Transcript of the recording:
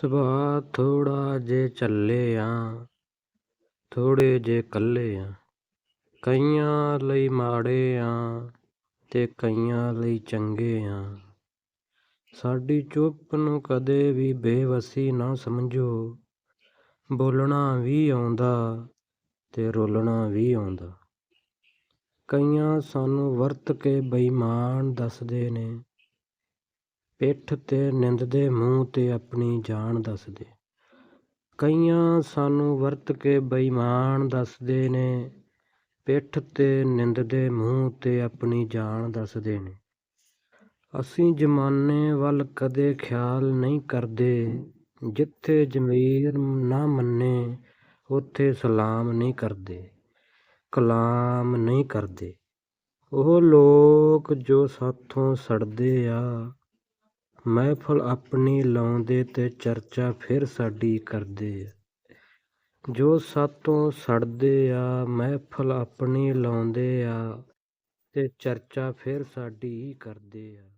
ਸੁਭਾਅ ਥੋੜਾ ਜੇ ਚੱਲੇ ਆਂ ਥੋੜੇ ਜੇ ਕੱਲੇ ਆਂ ਕਈਆਂ ਲਈ ਮਾੜੇ ਆ ਤੇ ਕਈਆਂ ਲਈ ਚੰਗੇ ਆਂ ਸਾਡੀ ਚੁੱਪ ਨੂੰ ਕਦੇ ਵੀ ਬੇਵਸੀ ਨਾ ਸਮਝੋ। ਬੋਲਣਾ ਵੀ ਆਉਂਦਾ ਤੇ ਰੋਲਣਾ ਵੀ ਆਉਂਦਾ। ਕਈਆਂ ਸਾਨੂੰ ਵਰਤ ਕੇ ਬੇਈਮਾਨ ਦੱਸਦੇ ਨੇ। ਪਿੱਠ ਤੇ ਨਿੰਦਦੇ, ਮੂੰਹ ਤੇ ਆਪਣੀ ਜਾਨ ਦੱਸਦੇ। ਕਈਆਂ ਸਾਨੂੰ ਵਰਤ ਕੇ ਬੇਈਮਾਨ ਦੱਸਦੇ ਨੇ, ਪਿੱਠ ਤੇ ਨਿੰਦਦੇ, ਮੂੰਹ ਤੇ ਆਪਣੀ ਜਾਨ ਦੱਸਦੇ ਨੇ। ਅਸੀਂ ਜ਼ਮਾਨੇ ਵੱਲ ਕਦੇ ਖਿਆਲ ਨਹੀਂ ਕਰਦੇ, ਜਿੱਥੇ ਜ਼ਮੀਰ ਨਾ ਮੰਨੇ, ਉੱਥੇ ਸਲਾਮ ਨਹੀਂ ਕਰਦੇ, ਕਲਾਮ ਨਹੀਂ ਕਰਦੇ। ਉਹ ਲੋਕ ਜੋ ਸਾਥੋਂ ਸੜਦੇ ਆ ਮਹਿਫਲ ਆਪਣੀ ਲਾਉਂਦੇ ਤੇ ਚਰਚਾ ਫਿਰ ਸਾਡੀ ਕਰਦੇ ਆ। ਜੋ ਸਾਥੋਂ ਸੜਦੇ ਆ, ਮਹਿਫਲ ਆਪਣੀ ਲਾਉਂਦੇ ਆ ਤੇ ਚਰਚਾ ਫਿਰ ਸਾਡੀ ਹੀ ਕਰਦੇ ਆ।